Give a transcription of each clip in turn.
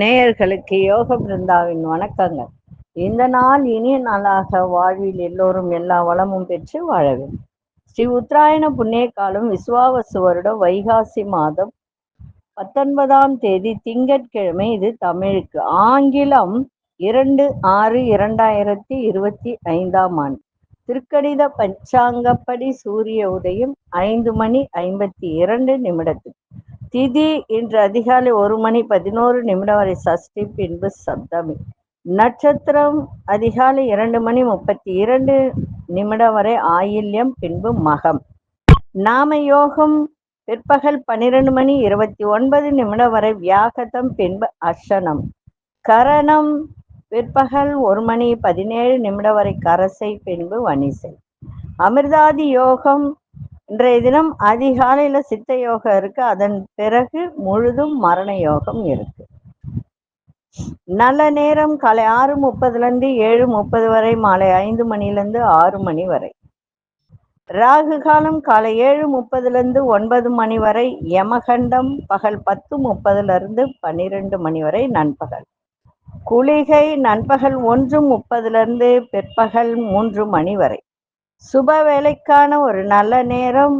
நேயர்களுக்கு யோக பிருந்தாவின் வணக்கங்கள். இந்த நாள் இனிய நாளாக வாழ்வில் எல்லோரும் எல்லா வளமும் பெற்று வாழ வேண்டும். ஸ்ரீ உத்தராயண புண்ணிய காலம் விசுவாவசு வருடம் வைகாசி மாதம் பத்தொன்பதாம் தேதி திங்கட்கிழமை. இது தமிழுக்கு. ஆங்கிலம் இரண்டு ஆறு இரண்டாயிரத்தி இருபத்தி ஐந்தாம் ஆண்டு. திருக்கணித பஞ்சாங்கப்படி சூரிய உதயம் ஐந்து மணி ஐம்பத்தி இரண்டு நிமிடத்துக்கு திதி இன்று அதிகாலை ஒரு மணி பதினோரு நிமிடம் வரை சஷ்டி பின்பு சப்தமி. நட்சத்திரம் அதிகாலை இரண்டு மணி முப்பத்தி இரண்டு நிமிடம் வரை ஆயில்யம் பின்பு மகம். நாம யோகம் பிற்பகல் பன்னிரண்டு மணி இருபத்தி ஒன்பது நிமிடம் வரை வியாகதம் பின்பு அர்ஷனம் கரணம் பிற்பகல் ஒரு மணி பதினேழு நிமிடம் வரை கரசை பின்பு வணிசை. அமிர்தாதி யோகம். இன்றைய தினம் அதிகாலையில சித்த யோகம் இருக்கு. அதன் பிறகு முழுதும் மரண யோகம் இருக்கு. நல்ல நேரம் காலை ஆறு முப்பதுல இருந்து ஏழு முப்பது வரை மாலை ஐந்து மணில இருந்து ஆறு மணி வரை. ராகு காலம் காலை ஏழு முப்பதுல இருந்து ஒன்பது மணி வரை யமகண்டம் பகல் பத்து முப்பதுல இருந்து பன்னிரெண்டு மணி வரை நண்பகல். குளிகை நண்பகல் ஒன்று முப்பதுலேருந்து பிற்பகல் மூன்று மணி வரை. சுப வேலைக்கான ஒரு நல்ல நேரம்.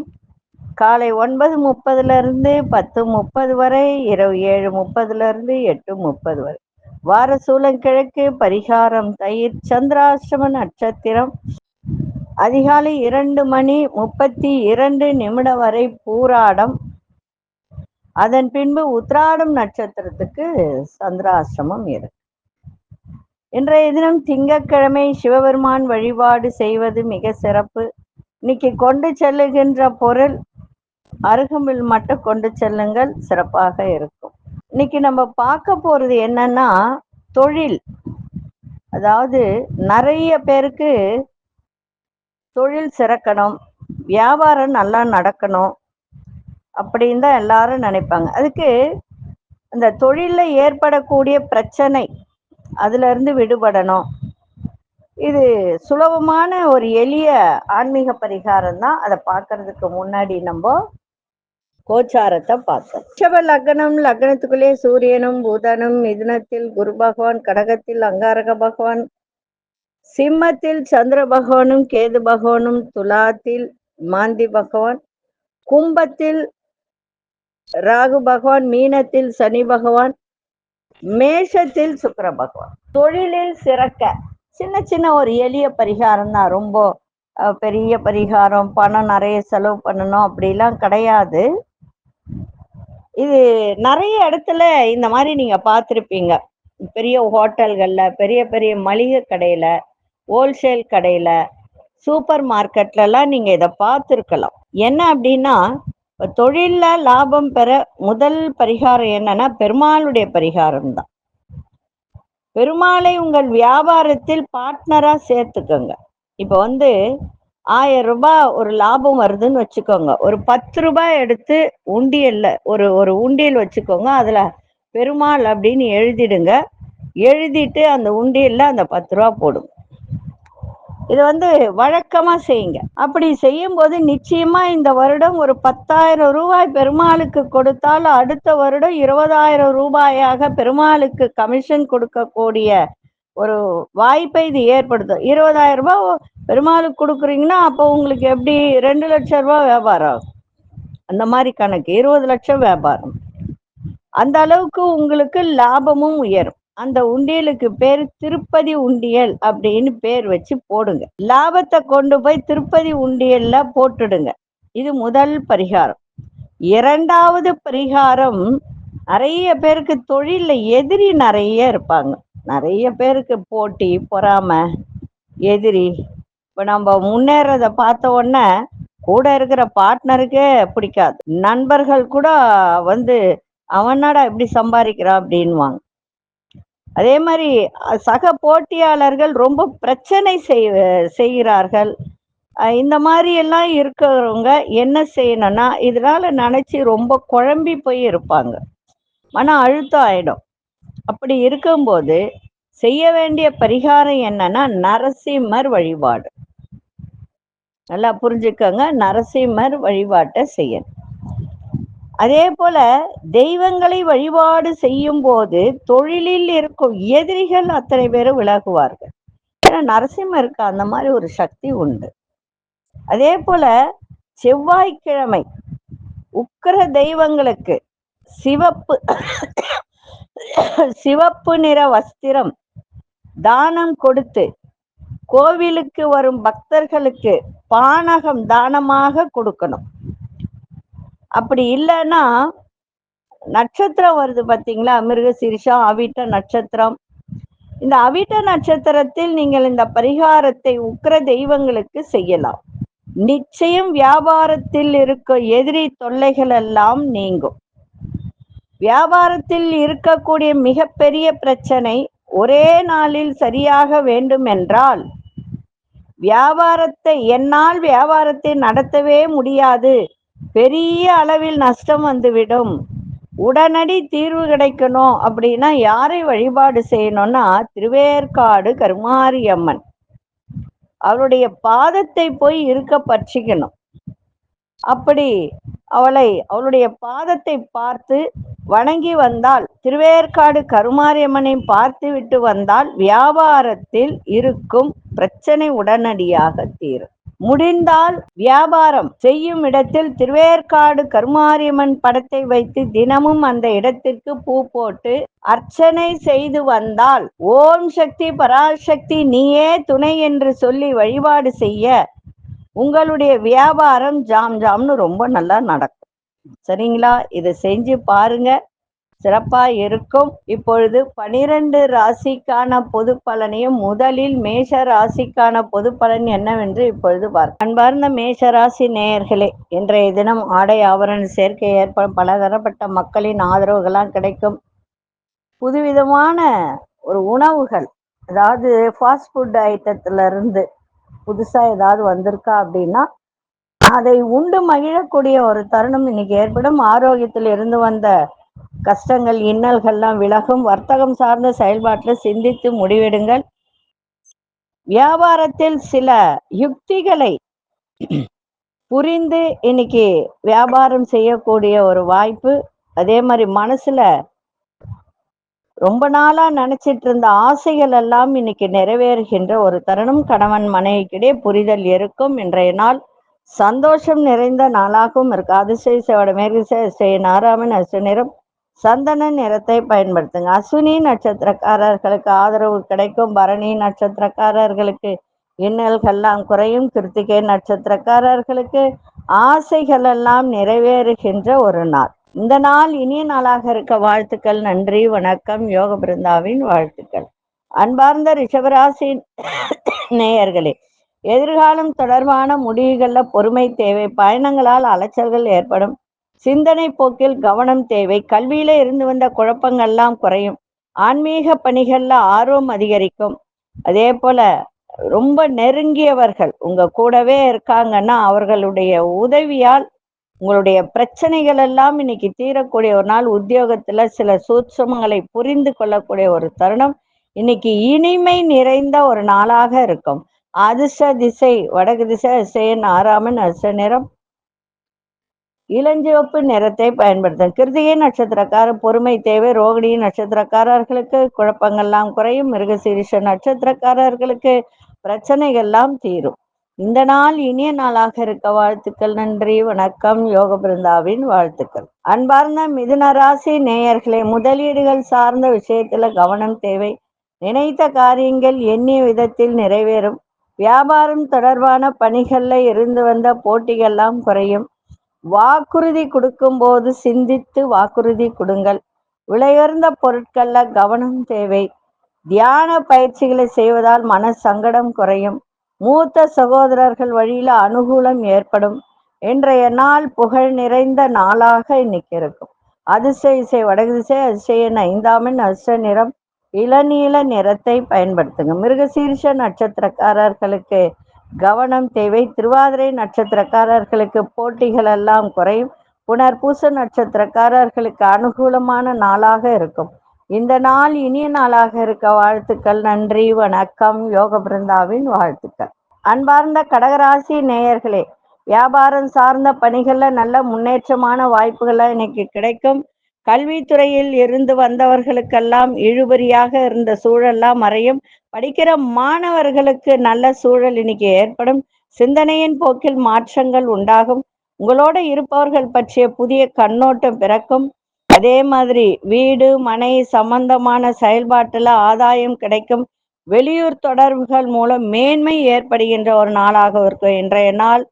காலை ஒன்பது முப்பதுலேருந்து பத்து முப்பது வரை இரவு ஏழு முப்பதுலேருந்து எட்டு முப்பது வரை. வார சூளங்கிழக்கு பரிகாரம் தயிர் சந்திராசிரம நட்சத்திரம். அதிகாலை இரண்டு மணி முப்பத்தி இரண்டு நிமிடம் வரை பூராடம். அதன் பின்பு உத்ராடம் நட்சத்திரத்துக்கு சந்திராசிரமம் இருக்கு இன்றைய தினம் திங்கட்கிழமை சிவபெருமான் வழிபாடு செய்வது மிக சிறப்பு. இன்னைக்கு கொண்டு செல்லுகின்ற பொருள் அருகமில் மட்டும் கொண்டு செல்லுங்கள் சிறப்பாக இருக்கும். இன்னைக்கு நம்ம பார்க்க போறது என்னன்னா தொழில். அதாவது நிறைய பேருக்கு தொழில் சிறக்கணும் வியாபாரம் நல்லா நடக்கணும் அப்படின்னு தான் எல்லாரும் நினைப்பாங்க. அதுக்கு அந்த தொழிலில் ஏற்படக்கூடிய பிரச்சனை அதுல இருந்து விடுபடணும். இது சுலபமான ஒரு எளிய ஆன்மீக பரிகாரம் தான் அதை பார்க்கறதுக்கு முன்னாடி நம்ம கோச்சாரத்தை பார்த்தோம். ரிஷப லக்னம் லக்னத்துக்குள்ளே சூரியனும் புதனும் மிதுனத்தில் குரு பகவான் கடகத்தில் அங்காரக பகவான் சிம்மத்தில் சந்திர பகவானும் கேது பகவானும் துலாத்தில் மாந்தி பகவான் கும்பத்தில் ராகு பகவான் மீனத்தில் சனி பகவான் மேஷத்தில் சுக்கர பகவான். தொழிலில் சிறக்க. சின்ன சின்ன ஒரு எளிய பரிகாரம் தான். ரொம்ப பெரிய பரிகாரம் பணம் நிறைய செலவு பண்ணணும் அப்படிலாம் கிடையாது. இது நிறைய இடத்துல இந்த மாதிரி நீங்க பார்த்துருப்பீங்க. பெரிய ஹோட்டல்கள்ல பெரிய பெரிய மளிகை கடையில ஹோல்சேல் கடையில சூப்பர் மார்க்கெட்லலாம் நீங்க இதை பார்த்துருக்கலாம். என்ன அப்படின்னா தொழில்ல லாபம் பெற முதல் பரிகாரம் என்னன்னா பெருமாளுடைய பரிகாரம் தான் பெருமாளை உங்கள் வியாபாரத்தில் பார்ட்னரா சேர்த்துக்கோங்க. இப்போ வந்து ஆயிரம் ரூபாய் ஒரு லாபம் வருதுன்னு வச்சுக்கோங்க. ஒரு பத்து ரூபாய் எடுத்து உண்டியல்ல ஒரு ஒரு உண்டியல் வச்சுக்கோங்க. அதுல பெருமாள் அப்படின்னு எழுதிடுங்க. எழுதிட்டு அந்த உண்டியல்ல அந்த பத்து ரூபா போடுங்க இது வந்து வழக்கமா செய்யுங்க. அப்படி செய்யும் போது நிச்சயமா இந்த வருடம் ஒரு பத்தாயிரம் ரூபாய் பெருமாளுக்கு கொடுத்தால் அடுத்த வருடம் இருபதாயிரம் ரூபாயாக பெருமாளுக்கு கமிஷன் கொடுக்கக்கூடிய ஒரு வாய்ப்பை இது ஏற்படுத்தும். இருபதாயிரம் ரூபாய் பெருமாளுக்கு கொடுக்குறீங்கன்னா அப்போ உங்களுக்கு எப்படி? ரெண்டு லட்சம் ரூபாய் வியாபாரம் ஆகும். அந்த மாதிரி கணக்கு. இருபது லட்சம் வியாபாரம். அந்த அளவுக்கு உங்களுக்கு லாபமும் உயரும். அந்த உண்டியலுக்கு பேர் திருப்பதி உண்டியல் அப்படின்னு பேர் வச்சு போடுங்க. லாபத்தை கொண்டு போய் திருப்பதி உண்டியல்ல போட்டுடுங்க. இது முதல் பரிகாரம். இரண்டாவது பரிகாரம் நிறைய பேருக்கு தொழிலில் எதிரி நிறைய இருப்பாங்க. நிறைய பேருக்கு போட்டி பொறாமை எதிரி. இப்போ நம்ம முன்னேறத பார்த்த உடனே கூட இருக்கிற பார்ட்னருக்கே பிடிக்காது. நண்பர்கள் கூட வந்து அவனாடா இப்படி சம்பாதிக்கிறான் அப்படின்வாங்க அதே மாதிரி சக போட்டியாளர்கள் ரொம்ப பிரச்சனை செய் செய்கிறார்கள். இந்த மாதிரி எல்லாம் இருக்கிறவங்க என்ன செய்யணும்னா இதனால நினைச்சு ரொம்ப குழம்பி போய் இருப்பாங்க. மன அழுத்தம் ஆயிடும். அப்படி இருக்கும்போது செய்ய வேண்டிய பரிகாரம் என்னன்னா நரசிம்மர் வழிபாடு. நல்லா புரிஞ்சுக்கோங்க நரசிம்மர் வழிபாட்டை செய்யணும். அதே போல தெய்வங்களை வழிபாடு செய்யும் போது தொழிலில் இருக்கும் எதிரிகள் அத்தனை பேரும் விலகுவார்கள். ஏன்னா நரசிம்மருக்கு அந்த மாதிரி ஒரு சக்தி உண்டு. அதே போல செவ்வாய்க்கிழமை உக்கிர தெய்வங்களுக்கு சிவப்பு சிவப்பு நிற வஸ்திரம் தானம் கொடுத்து கோவிலுக்கு வரும் பக்தர்களுக்கு பானகம் தானமாக கொடுக்கணும். அப்படி இல்லைன்னா நட்சத்திரம் வருது பார்த்தீங்களா? மிருக சிரிஷம் அவிட்ட நட்சத்திரம். இந்த அவிட்ட நட்சத்திரத்தில் நீங்கள் இந்த பரிகாரத்தை உக்கிர தெய்வங்களுக்கு செய்யலாம். நிச்சயம் வியாபாரத்தில் இருக்க எதிரி தொல்லைகள் எல்லாம் நீங்கும். வியாபாரத்தில் இருக்கக்கூடிய மிகப்பெரிய பிரச்சனை ஒரே நாளில் சரியாக வேண்டும் என்றால் வியாபாரத்தை என்னால் வியாபாரத்தை நடத்தவே முடியாது. பெரிய அளவில் நஷ்டம் வந்துவிடும். உடனடி தீர்வு கிடைக்கணும் அப்படின்னா யாரை வழிபாடு செய்யணும்னா திருவேற்காடு கருமாரியம்மன். அவருடைய பாதத்தை போய் இருக்க பற்றிக்கணும் அப்படி அவளை அவளுடைய பாதத்தை பார்த்து வணங்கி வந்தால் திருவேற்காடு கருமாரியம்மனை பார்த்து விட்டு வந்தால் வியாபாரத்தில் இருக்கும் பிரச்சனை உடனடியாக தீரும். முடிந்தால் வியாபாரம் செய்யும் இடத்தில் திருவேற்காடு கருமாரியம்மன் படத்தை வைத்து தினமும் அந்த இடத்திற்கு பூ போட்டு அர்ச்சனை செய்து வந்தால் ஓம் சக்தி பராசக்தி நீயே துணை என்று சொல்லி வழிபாடு செய்ய உங்களுடைய வியாபாரம் ஜாம் ஜாம்னு ரொம்ப நல்லா நடக்கும். சரிங்களா? இதை செஞ்சு பாருங்க. சிறப்பாக இருக்கும். இப்பொழுது பனிரெண்டு ராசிக்கான பொது பலனையும் முதலில் மேஷ ராசிக்கான பொது பலன் என்னவென்று இப்பொழுது பார்க்க அன்பார்ந்த மேஷ ராசி நேயர்களே இன்றைய தினம் ஆடை ஆவரண சேர்க்கை ஏற்படும் பலதரப்பட்ட மக்களின் ஆதரவுகளாம் கிடைக்கும் புதுவிதமான ஒரு உணவுகள் அதாவது ஃபாஸ்ட் ஃபுட் ஐட்டத்துல இருந்து புதுசாக ஏதாவது வந்திருக்கா அப்படின்னா அதை உண்டு மகிழக்கூடிய ஒரு தருணம் இன்னைக்கு ஏற்படும். ஆரோக்கியத்தில் இருந்து வந்த கஷ்டங்கள் இன்னல்கள்லாம் விலகும். வர்த்தகம் சார்ந்த செயல்பாட்டில் சிந்தித்து முடிவெடுங்கள். வியாபாரத்தில் சில யுக்திகளை புரிந்து இன்னைக்கு வியாபாரம் செய்யக்கூடிய ஒரு வாய்ப்பு. அதே மாதிரி மனசுல ரொம்ப நாளா நினைச்சிட்டு இருந்த ஆசைகள் எல்லாம் இன்னைக்கு நிறைவேறுகின்ற ஒரு தருணம். கணவன் மனைவிக்கிடையே புரிதல் இருக்கும். இன்றைய நாள் சந்தோஷம் நிறைந்த நாளாகவும் இருக்கு. அதிசய சேவோட மேற்கு நாராமன் அசு சந்தன நிறத்தை பயன்படுத்துங்க. அஸ்வினி நட்சத்திரக்காரர்களுக்கு ஆதரவு கிடைக்கும். பரணி நட்சத்திரக்காரர்களுக்கு இன்னல்கள்லாம் குறையும். கிருத்திகை நட்சத்திரக்காரர்களுக்கு ஆசைகள் எல்லாம் நிறைவேறுகின்ற ஒரு நாள். இந்த நாள் இனிய நாளாக இருக்க வாழ்த்துக்கள். நன்றி வணக்கம். யோக பிருந்தாவின் வாழ்த்துக்கள். அன்பார்ந்த ரிஷபராசி நேயர்களே எதிர்காலம் தொடர்பான முடிவுகளில் பொறுமை தேவை பயணங்களால் அலைச்சல்கள் ஏற்படும். சிந்தனை போக்கில் கவனம் தேவை. கல்வியில இருந்து வந்த குழப்பங்கள்லாம் குறையும். ஆன்மீக பணிகள்ல ஆர்வம் அதிகரிக்கும். அதே போல ரொம்ப நெருங்கியவர்கள் உங்க கூடவே இருக்காங்கன்னா அவர்களுடைய உதவியால் உங்களுடைய பிரச்சனைகள் எல்லாம் இன்னைக்கு தீரக்கூடிய ஒரு நாள். உத்தியோகத்துல சில சூட்சமங்களை புரிந்து கொள்ளக்கூடிய ஒரு தருணம் இன்னைக்கு இனிமை நிறைந்த ஒரு நாளாக இருக்கும். அதிர்ஷ்ட திசை வடக்கு திசை அசையன் ஆறாமன் அச நிறம் இளஞ்சிவப்பு நிறத்தை பயன்படுத்தும். கிருத்திகை நட்சத்திரக்கார பொறுமை தேவை ரோகிணி நட்சத்திரக்காரர்களுக்கு குழப்பங்கள்லாம் குறையும். மிருகசீரிஷ நட்சத்திரக்காரர்களுக்கு பிரச்சனைகள்லாம் தீரும். இந்த நாள் இனிய நாளாக இருக்க வாழ்த்துக்கள் நன்றி வணக்கம் யோக பிருந்தாவின் வாழ்த்துக்கள். அன்பார்ந்த மிதுன ராசி நேயர்களே முதலீடுகள் சார்ந்த விஷயத்துல கவனம் தேவை. நினைத்த காரியங்கள் எண்ணிய விதத்தில் நிறைவேறும். வியாபாரம் தொடர்பான பணிகள்ல இருந்து வந்த போட்டிகள்லாம் குறையும். வாக்குறுதி கொடுக்கும் போது சிந்தித்து வாக்குறுதி கொடுங்கள். விலையுயர்ந்த பொருட்கள்ல கவனம் தேவை. தியான பயிற்சிகளை செய்வதால் மன சங்கடம் குறையும். மூத்த சகோதரர்கள் வழியில அனுகூலம் ஏற்படும். இன்றைய நாள் புகழ் நிறைந்த நாளாக இன்னைக்கு இருக்கும். அதிசய இசை வடகுதிசை அதிசயன் ஐந்தாமின் அதிர்ஷ்ட நிறம் இளநீல நிறத்தை பயன்படுத்துங்க. மிருகசீர்ஷ நட்சத்திரக்காரர்களுக்கு கவனம் தேவை. திருவாதிரை நட்சத்திரக்காரர்களுக்கு போட்டிகள் எல்லாம் குறையும். புனர்பூச நட்சத்திரக்காரர்களுக்கு அனுகூலமான நாளாக இருக்கும். இந்த நாள் இனிய நாளாக இருக்க வாழ்த்துக்கள். நன்றி வணக்கம். யோக பிருந்தாவின் வாழ்த்துக்கள். அன்பார்ந்த கடகராசி நேயர்களே வியாபாரம் சார்ந்த பணிகள்ல நல்ல முன்னேற்றமான வாய்ப்புகள்லாம் இன்னைக்கு கிடைக்கும். கல்வித்துறையில் இருந்து வந்தவர்களுக்கெல்லாம் இழுபறியாக இருந்த சூழல்லாம் மறையும். படிக்கிற மாணவர்களுக்கு நல்ல சூழல் இன்னைக்கு ஏற்படும். சிந்தனையின் போக்கில் மாற்றங்கள் உண்டாகும். உங்களோட இருப்பவர்கள் பற்றிய புதிய கண்ணோட்டம் பிறக்கும். அதே மாதிரி வீடு மனை சம்பந்தமான செயல்பாட்டுல ஆதாயம் கிடைக்கும். வெளியூர் தொடர்புகள் மூலம் மேன்மை ஏற்படுகின்ற ஒரு நாளாக இருக்கும் இன்றைய நாள்.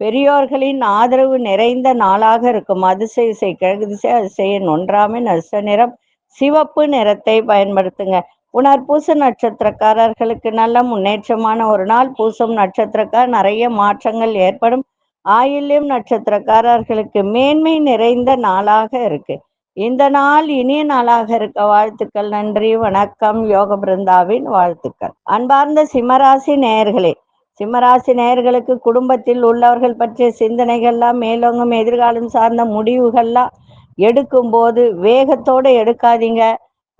பெரியோர்களின் ஆதரவு நிறைந்த நாளாக இருக்கும். அதிசய இசை கிழக்கு திசை அதிசயன் ஒன்றாமே நச நிறம். சிவப்பு நிறத்தை பயன்படுத்துங்க. புனர் நட்சத்திரக்காரர்களுக்கு நல்ல முன்னேற்றமான ஒரு நாள். பூசம் நட்சத்திரக்கார் நிறைய மாற்றங்கள் ஏற்படும். ஆயில்யம் நட்சத்திரக்காரர்களுக்கு மேன்மை நிறைந்த நாளாக இருக்கு. இந்த நாள் இனிய நாளாக இருக்க. வாழ்த்துக்கள் நன்றி வணக்கம். யோக பிருந்தாவின் வாழ்த்துக்கள். அன்பார்ந்த சிம்மராசி நேயர்களே சிம்மராசி நேயர்களுக்கு குடும்பத்தில் உள்ளவர்கள் பற்றிய சிந்தனைகள்லாம் மேலோங்கும் எதிர்காலம் சார்ந்த முடிவுகள்லாம் எடுக்கும்போது வேகத்தோடு எடுக்காதீங்க.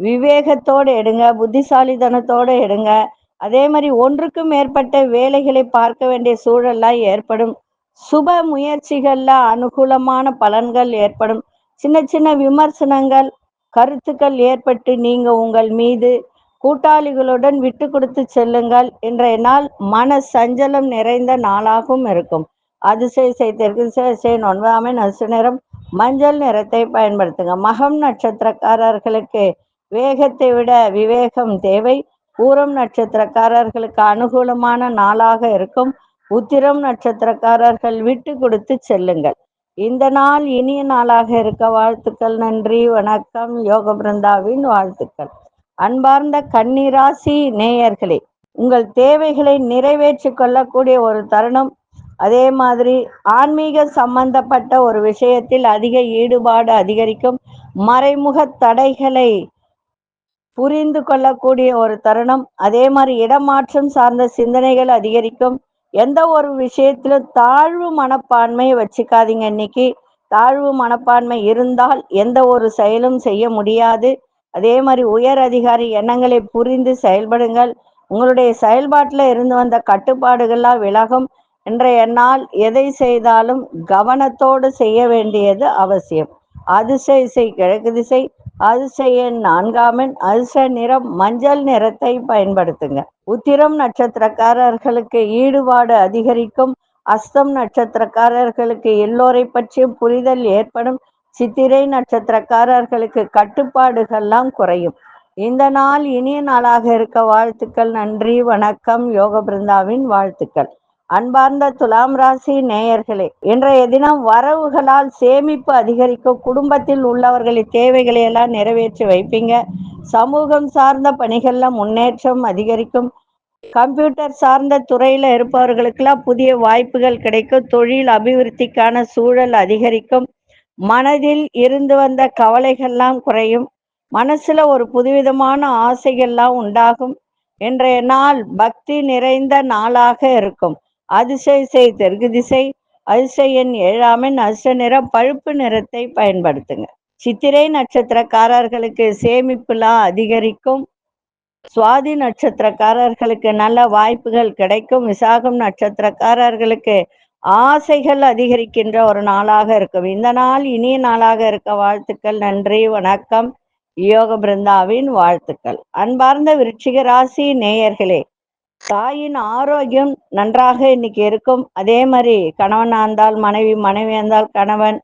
விவேகத்தோடு எடுங்க. புத்திசாலித்தனத்தோடு எடுங்க. அதே மாதிரி ஒன்றுக்கும் மேற்பட்ட வேலைகளை பார்க்க வேண்டிய சூழல்லாம் ஏற்படும். சுப முயற்சிகள்ல அனுகூலமான பலன்கள் ஏற்படும். சின்ன சின்ன விமர்சனங்கள் கருத்துக்கள் ஏற்பட்டு நீங்க உங்கள் மீது கூட்டாளிகளுடன் விட்டு கொடுத்து செல்லுங்கள் இன்றைய நாள் மன சஞ்சலம் நிறைந்த நாளாகவும் இருக்கும். அதிசய செய்திற்கு செய்ய ஒன்பதாமை நசு நிறம். மஞ்சள் நிறத்தை பயன்படுத்துங்க. மகம் நட்சத்திரக்காரர்களுக்கு வேகத்தை விட விவேகம் தேவை. பூரம் நட்சத்திரக்காரர்களுக்கு அனுகூலமான நாளாக இருக்கும். உத்திரம் நட்சத்திரக்காரர்கள் விட்டு கொடுத்து செல்லுங்கள். இந்த நாள் இனிய நாளாக இருக்க வாழ்த்துக்கள். நன்றி. வணக்கம். யோக பிருந்தாவின் வாழ்த்துக்கள். அன்பார்ந்த கன்னிராசி நேயர்களே உங்கள் தேவைகளை நிறைவேற்றி கொள்ளக்கூடிய ஒரு தருணம். அதே மாதிரி ஆன்மீக சம்பந்தப்பட்ட ஒரு விஷயத்தில் அதிக ஈடுபாடு அதிகரிக்கும் மறைமுக தடைகளை புரிந்து கொள்ளக்கூடிய ஒரு தருணம். அதே மாதிரி இடமாற்றம் சார்ந்த சிந்தனைகள் அதிகரிக்கும். எந்த ஒரு விஷயத்திலும் தாழ்வு மனப்பான்மையை வச்சுக்காதீங்க இன்னைக்கு. தாழ்வு மனப்பான்மை இருந்தால் எந்த ஒரு செயலும் செய்ய முடியாது. அதே மாதிரி உயர் அதிகாரி எண்ணங்களை புரிந்து செயல்படுங்கள். உங்களுடைய செயல்பாட்டில் இருந்து வந்த கட்டுப்பாடுகள்லாம் விலகும் இன்றைய நாள் எதை செய்தாலும் கவனத்தோடு செய்ய வேண்டியது அவசியம். அதிசய இசை கிழக்கு திசை அதிசய நான்காமன் அதிசய நிறம் மஞ்சள் நிறத்தை பயன்படுத்துங்க. உத்திரம் நட்சத்திரக்காரர்களுக்கு ஈடுபாடு அதிகரிக்கும். அஸ்தம் நட்சத்திரக்காரர்களுக்கு எல்லோரை பற்றியும் புரிதல் ஏற்படும். சித்திரை நட்சத்திரக்காரர்களுக்கு கட்டுப்பாடுகள்லாம் குறையும். இந்த நாள் இனிய நாளாக இருக்க வாழ்த்துக்கள் நன்றி வணக்கம் யோக பிருந்தாவின் வாழ்த்துக்கள். அன்பார்ந்த துலாம் ராசி நேயர்களே இன்றைய தினம் வரவுகளால் சேமிப்பு அதிகரிக்கும் குடும்பத்தில் உள்ளவர்களின் தேவைகளை எல்லாம் நிறைவேற்றி வைப்பீங்க. சமூகம் சார்ந்த பணிகள்ல முன்னேற்றம் அதிகரிக்கும். கம்ப்யூட்டர் சார்ந்த துறையில இருப்பவர்களுக்கெல்லாம் புதிய வாய்ப்புகள் கிடைக்கும். தொழில் அபிவிருத்திக்கான சூழல் அதிகரிக்கும். மனதில் இருந்து வந்த கவலைகள்லாம் குறையும். மனசுல ஒரு புதுவிதமான ஆசைகள்லாம் உண்டாகும். இன்றைய நாள் பக்தி நிறைந்த நாளாக இருக்கும். அதிசய செய் தெற்கு திசை அதிசயன் ஏழாமின் அச நிறம் பழுப்பு நிறத்தை பயன்படுத்துங்க. சித்திரை நட்சத்திரக்காரர்களுக்கு சேமிப்புலாம் அதிகரிக்கும். சுவாதி நட்சத்திரக்காரர்களுக்கு நல்ல வாய்ப்புகள் கிடைக்கும். விசாகம் நட்சத்திரக்காரர்களுக்கு ஆசைகள் அதிகரிக்கின்ற ஒரு நாளாக இருக்கும். இந்த நாள் இனிய நாளாக இருக்க வாழ்த்துக்கள் நன்றி வணக்கம். யோக பிருந்தாவின் வாழ்த்துக்கள். அன்பார்ந்த விருச்சிக ராசி நேயர்களே தாயின் ஆரோக்கியம் நன்றாக இன்னைக்கு இருக்கும். அதே மாதிரி கணவனா இருந்தால் மனைவி மனைவி இருந்தால் கணவன்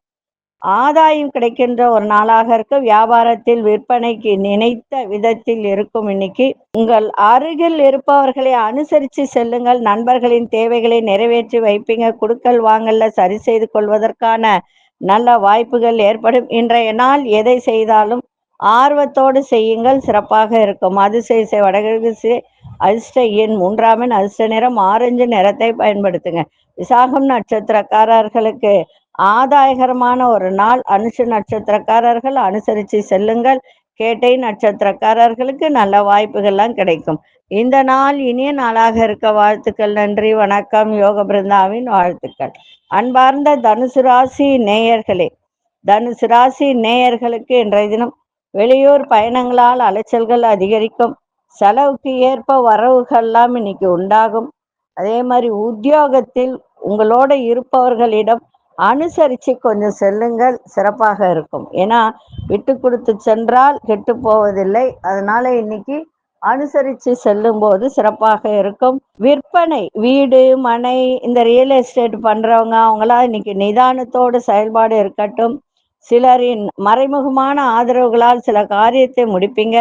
ஆதாயம் கிடைக்கின்ற ஒரு நாளாக இருக்க வியாபாரத்தில் விற்பனைக்கு நினைத்த விதத்தில் இருக்கும் இன்னைக்கு. உங்கள் அருகில் இருப்பவர்களை அனுசரித்து செல்லுங்கள். நண்பர்களின் தேவைகளை நிறைவேற்றி வைப்பீங்க. குடுக்கல் வாங்கல்ல சரி செய்து கொள்வதற்கான நல்ல வாய்ப்புகள் ஏற்படும். இன்றைய நாள் எதை செய்தாலும் ஆர்வத்தோடு செய்யுங்கள். சிறப்பாக இருக்கும். அதிசய வடகிழக்கு அதிர்ஷ்ட எண் மூன்றாமின் அதிர்ஷ்ட நிறம் ஆரஞ்சு நிறத்தை பயன்படுத்துங்க. விசாகம் நட்சத்திரக்காரர்களுக்கு ஆதாயகரமான ஒரு நாள். அனுஷ நட்சத்திரக்காரர்கள் அனுசரித்து செல்லுங்கள். கேட்டை நட்சத்திரக்காரர்களுக்கு நல்ல வாய்ப்புகள்லாம் கிடைக்கும். இந்த நாள் இனிய நாளாக இருக்க வாழ்த்துக்கள் நன்றி வணக்கம். யோக பிருந்தாவின் வாழ்த்துக்கள். அன்பார்ந்த தனுசு ராசி நேயர்களே தனுசு ராசி நேயர்களுக்கு இன்றைய தினம் வெளியூர் பயணங்களால் அலைச்சல்கள் அதிகரிக்கும். செலவுக்கு ஏற்ப வரவுகள்லாம் இன்னைக்கு உண்டாகும். அதே மாதிரி உத்தியோகத்தில் உங்களோட இருப்பவர்களிடம் அனுசரித்து கொஞ்சம் செல்லுங்கள். சிறப்பாக இருக்கும். ஏன்னா விட்டு கொடுத்து சென்றால் கெட்டு போவதில்லை. அதனால இன்னைக்கு அனுசரித்து செல்லும்போது சிறப்பாக இருக்கும். விற்பனை வீடு மனை இந்த ரியல் எஸ்டேட் பண்றவங்க அவங்களாம் இன்னைக்கு நிதானத்தோடு செயல்பாடு இருக்கட்டும். சிலரின் மறைமுகமான ஆதரவுகளால் சில காரியத்தை முடிப்பீங்க.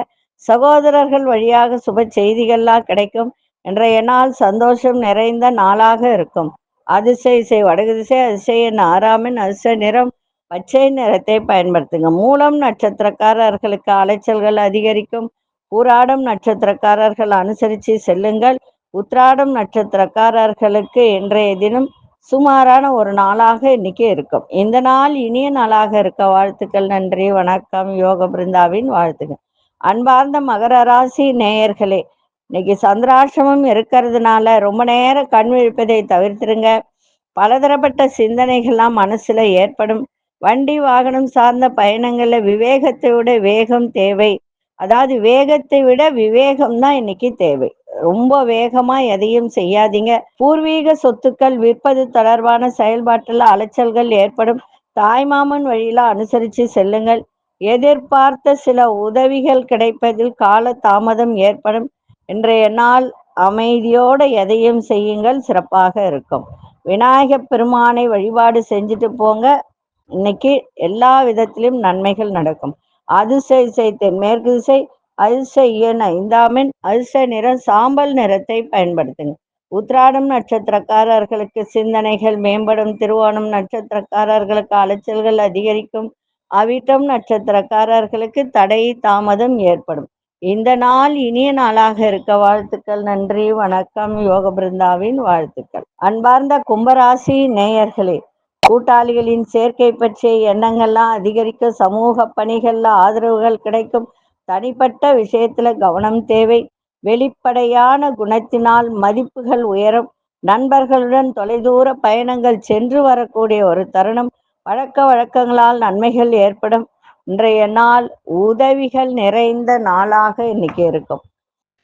சகோதரர்கள் வழியாக சுப செய்திகள்லாம் கிடைக்கும். இன்றைய நாள் சந்தோஷம் நிறைந்த நாளாக இருக்கும். அதிசய இசை வடகு திசை அதிசய ஆறாமின் அதிசய நிறம். பச்சை நிறத்தை பயன்படுத்துங்க. மூலம் நட்சத்திரக்காரர்களுக்கு அலைச்சல்கள் அதிகரிக்கும். ஊராடும் நட்சத்திரக்காரர்கள் அனுசரித்து செல்லுங்கள். உத்ராடம் நட்சத்திரக்காரர்களுக்கு இன்றைய தினம் சுமாரான ஒரு நாளாக இன்னைக்கு இருக்கும். இந்த நாள் இனிய நாளாக இருக்க வாழ்த்துக்கள் நன்றி வணக்கம். யோக பிருந்தாவின் வாழ்த்துக்கள். அன்பார்ந்த மகர ராசி நேயர்களே இன்னைக்கு சந்திராசிரமம் இருக்கிறதுனால ரொம்ப நேரம் கண் விழிப்பதை தவிர்த்துருங்க. பலதரப்பட்ட சிந்தனைகள்லாம் மனசுல ஏற்படும். வண்டி வாகனம் சார்ந்த பயணங்கள்ல விவேகத்தை விட வேகம் தேவை. அதாவது வேகத்தை விட விவேகம் தான் இன்னைக்கு தேவை. ரொம்ப வேகமா எதையும் செய்யாதீங்க. பூர்வீக சொத்துக்கள் விற்பது தொடர்பான செயல்பாட்டில் அலைச்சல்கள் ஏற்படும். தாய்மாமன் வழியில அனுசரித்து செல்லுங்கள். எதிர்பார்த்த சில உதவிகள் கிடைப்பதில் கால தாமதம் ஏற்படும். இன்றைய நாள் அமைதியோடு எதையும் செய்யுங்கள் சிறப்பாக இருக்கும். விநாயகப் பெருமானை வழிபாடு செஞ்சுட்டு போங்க. இன்னைக்கு எல்லா விதத்திலும் நன்மைகள் நடக்கும். அதிசய இசை தென்மேற்கு திசை அதிர்ஷ்ட எண் ஐந்தாமின் நிறம் சாம்பல் நிறத்தை பயன்படுத்துங்க. உத்ராடம் நட்சத்திரக்காரர்களுக்கு சிந்தனைகள் மேம்படும். திருவோணம் நட்சத்திரக்காரர்களுக்கு அலைச்சல்கள் அதிகரிக்கும். அவிட்டம் நட்சத்திரக்காரர்களுக்கு தடை தாமதம் ஏற்படும். இந்த நாள் இனிய நாளாக இருக்க வாழ்த்துக்கள் நன்றி வணக்கம் யோக பிருந்தாவின் வாழ்த்துக்கள். அன்பார்ந்த கும்பராசி நேயர்களே கூட்டாளிகளின் சேர்க்கை பற்றிய எண்ணங்கள்லாம் அதிகரிக்கும் சமூக பணிகள்ல ஆதரவுகள் கிடைக்கும். தனிப்பட்ட விஷயத்துல கவனம் தேவை. வெளிப்படையான குணத்தினால் மதிப்புகள் உயரும். நண்பர்களுடன் தொலைதூர பயணங்கள் சென்று வரக்கூடிய ஒரு தருணம். வழக்க வழக்கங்களால் நன்மைகள் ஏற்படும். இன்றைய நாள் உதவிகள் நிறைந்த நாளாக இன்னைக்கு இருக்கும்.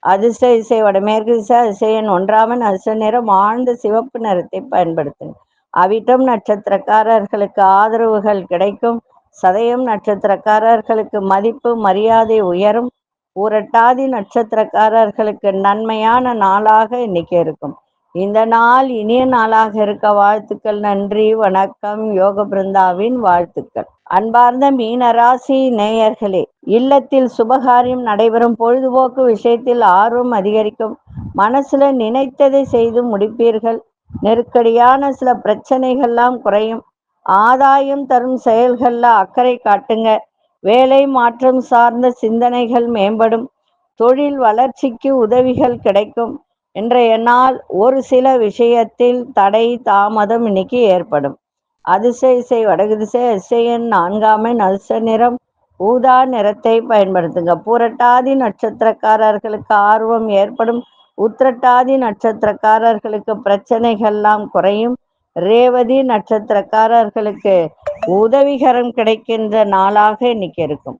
அதிர்ஷ்ட இசை வடமேற்கு திசை அதிசயன் ஒன்றாமன் அதிர்ஷ்ட நிறம் ஆழ்ந்த சிவப்பு நிறத்தை பயன்படுத்துங்க அவிட்டம் நட்சத்திரக்காரர்களுக்கு ஆதரவுகள் கிடைக்கும். சதயம் நட்சத்திரக்காரர்களுக்கு மதிப்பு மரியாதை உயரும். பூரட்டாதி நட்சத்திரக்காரர்களுக்கு நன்மையான நாளாக இன்னைக்கு இருக்கும். இந்த நாள் இனிய நாளாக இருக்க வாழ்த்துக்கள் நன்றி வணக்கம் யோக பிருந்தாவின் வாழ்த்துக்கள். அன்பார்ந்த மீனராசி நேயர்களே இல்லத்தில் சுபகாரியம் நடைபெறும் பொழுதுபோக்கு விஷயத்தில் ஆர்வம் அதிகரிக்கும். மனசுல நினைத்ததை செய்து முடிப்பீர்கள். நெருக்கடியான சில பிரச்சனைகள்லாம் குறையும். ஆதாயம் தரும் செயல்கள்ல அக்கறை காட்டுங்க. வேலை மாற்றம் சார்ந்த சிந்தனைகள் மேம்படும். தொழில் வளர்ச்சிக்கு உதவிகள் கிடைக்கும். இன்றைய நாள் ஒரு சில விஷயத்தில் தடை தாமதம் இன்னைக்கு ஏற்படும். அதிசய இசை வடகு திசை அதிசயன் நான்காமன் அதிர்ஷ்ட நிறம். ஊதா நிறத்தை பயன்படுத்துங்க. பூரட்டாதி நட்சத்திரக்காரர்களுக்கு ஆர்வம் ஏற்படும். உத்திரட்டாதி நட்சத்திரக்காரர்களுக்கு பிரச்சனைகள்லாம் குறையும். ரேவதி நட்சத்திரக்காரர்களுக்கு உதவிகரம் கிடைக்கின்ற நாளாக இன்னைக்கு இருக்கும்.